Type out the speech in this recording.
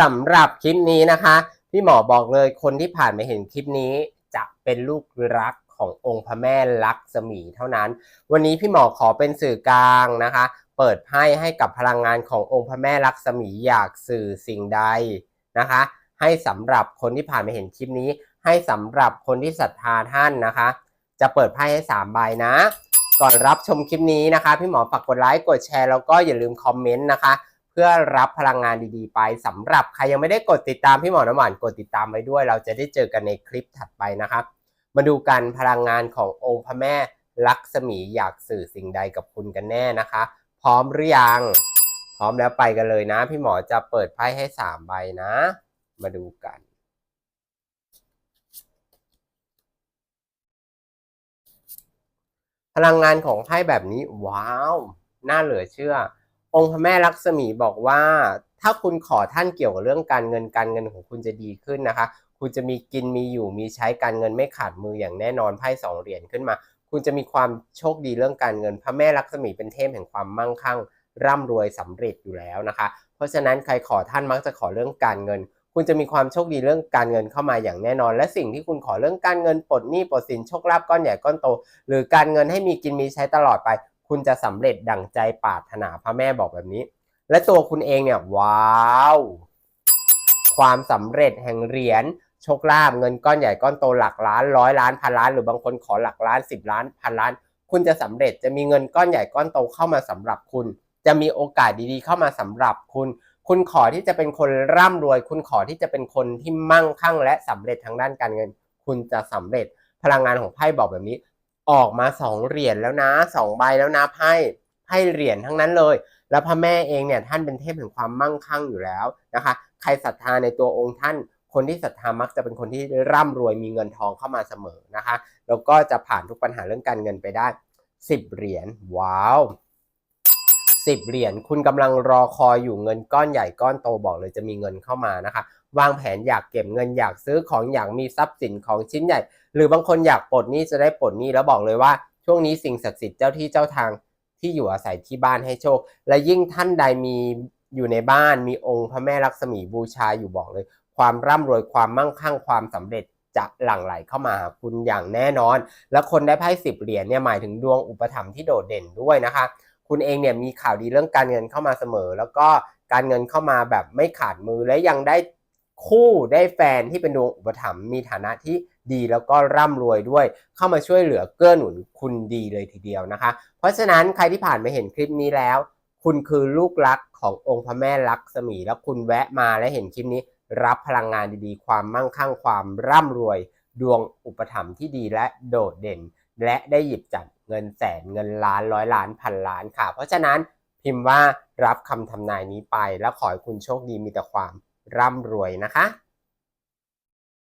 สำหรับคลิปนี้นะคะ พี่หมอบอกเลยคนที่ผ่านมาเห็นคลิปนี้ จะเป็นลูกรักขององค์พระแม่ลักษมีเท่านั้น วันนี้พี่หมอขอเป็นสื่อกลางนะคะ เปิดไพ่ให้กับพลังงานขององค์พระแม่ลักษมีอยากสื่อสิ่งใดนะคะ ให้สำหรับคนที่ผ่านมาเห็นคลิปนี้ ให้สำหรับคนที่ศรัทธาท่านนะคะ จะเปิดไพ่ให้3ใบนะ ก่อนรับชมคลิปนี้นะคะ พี่หมอฝากกดไลค์กดแชร์แล้วก็อย่าลืมคอมเมนต์นะคะ พื่อรับพลังงานดีๆ ไปสำหรับใครยังไม่ได้กดติดตามพี่หมอน้ำหวานกดติดตามไว้ด้วย เราจะได้เจอกันในคลิปถัดไปนะครับ มาดูกันพลังงานขององค์พระแม่ลักษมีอยากสื่อสิ่งใดกับคุณกันแน่นะคะ พร้อมหรือยัง พร้อมแล้วไปกันเลยนะ พี่หมอจะเปิดไพ่ให้สามใบนะ มาดูกันพลังงานของไพ่แบบนี้ว้าว น่าเหลือเชื่อ องค์พระแม่ลักษมีบอกว่า ถ้าคุณขอท่านเกี่ยวกับเรื่องการเงินการเงินของคุณจะดีขึ้นนะคะ คุณจะมีกินมีอยู่มีใช้การเงินไม่ขาดมืออย่างแน่นอนไพ่สองเหรียญขึ้นมา คุณจะมีความโชคดีเรื่องการเงิน พระแม่ลักษมีเป็นเทพแห่งความมั่งคั่ง ร่ำรวยสำเร็จอยู่แล้วนะคะ เพราะฉะนั้นใครขอท่านมักจะขอเรื่องการเงิน คุณจะมีความโชคดีเรื่องการเงินเข้ามาอย่างแน่นอน และสิ่งที่คุณขอเรื่องการเงินปลดหนี้ปลดสินโชคลาภก้อนใหญ่ก้อนโต หรือการเงินให้มีกินมีใช้ตลอดไป คุณจะสำเร็จดั่งใจปรารถนาพระแม่บอกแบบนี้ และตัวคุณเองเนี่ยว้าว ความสำเร็จแห่งเหรียญโชคลาภเงินก้อนใหญ่ก้อนโตหลักล้านร้อยล้านพันล้าน หรือบางคนขอหลักล้านสิบล้านพันล้าน คุณจะสำเร็จจะมีเงินก้อนใหญ่ก้อนโตเข้ามาสำหรับคุณ จะมีโอกาสดีๆ เข้ามาสำหรับคุณ คุณขอที่จะเป็นคนร่ำรวย คุณขอที่จะเป็นคนที่มั่งคั่ง และสำเร็จทางด้านการเงิน คุณจะสำเร็จพลังงานของไพ่บอกแบบนี้ ออกมาสองเหรียญแล้วนะสองใบแล้วนะไพ่ไพ่เหรียญทั้งนั้นเลย แล้วพระแม่เองเนี่ยท่านเป็นเทพแห่งความมั่งคั่งอยู่แล้วนะคะ ใครศรัทธาในตัวองค์ท่าน คนที่ศรัทธามักจะเป็นคนที่ร่ำรวยมีเงินทองเข้ามาเสมอนะคะ แล้วก็จะผ่านทุกปัญหาเรื่องการเงินไปได้สิบเหรียญว้าว สิบเหรียญคุณกำลังรอคอยอยู่เงินก้อนใหญ่ก้อนโตบอกเลยจะมีเงินเข้ามานะคะ วางแผนอยากเก็บเงินอยากซื้อของอยากมีทรัพย์สินของชิ้นใหญ่ หรือบางคนอยากปลดหนี้จะได้ปลดหนี้แล้วบอกเลยว่า ช่วงนี้สิ่งศักดิ์สิทธิ์เจ้าที่เจ้าทางที่อยู่อาศัยที่บ้านให้โชค และยิ่งท่านใดมีอยู่ในบ้านมีองค์พระแม่ลักษมีบูชาอยู่บอกเลย ความร่ำรวยความมั่งคั่งความสำเร็จจะหลั่งไหลเข้ามาหาคุณอย่างแน่นอน และคนได้ไพ่สิบเหรียญเนี่ยหมายถึงดวงอุปถัมภ์ที่โดดเด่นด้วยนะคะ คุณเองเนี่ยมีข่าวดีเรื่องการเงินเข้ามาเสมอ แล้วก็การเงินเข้ามาแบบไม่ขาดมือและยังได้คู่ได้แฟนที่เป็นดวงอุปถัมภ์มีฐานะที่ดีแล้วก็ร่ำรวยด้วย เข้ามาช่วยเหลือเกื้อหนุนคุณดีเลยทีเดียวนะคะ เพราะฉะนั้นใครที่ผ่านมาเห็นคลิปนี้แล้ว คุณคือลูกรักขององค์พระแม่ลักษมี แล้วคุณแวะมาและเห็นคลิปนี้ รับพลังงานดีๆ ความมั่งคั่งความร่ำรวย ดวงอุปถัมภ์ที่ดีและโดดเด่น และได้หยิบจับเงินแสนเงินล้านร้อยล้านพันล้านค่ะ เพราะฉะนั้นพิมพ์ว่ารับคำทำนายนี้ไปแล้วขอให้คุณโชคดีมีแต่ความร่ำรวยนะคะ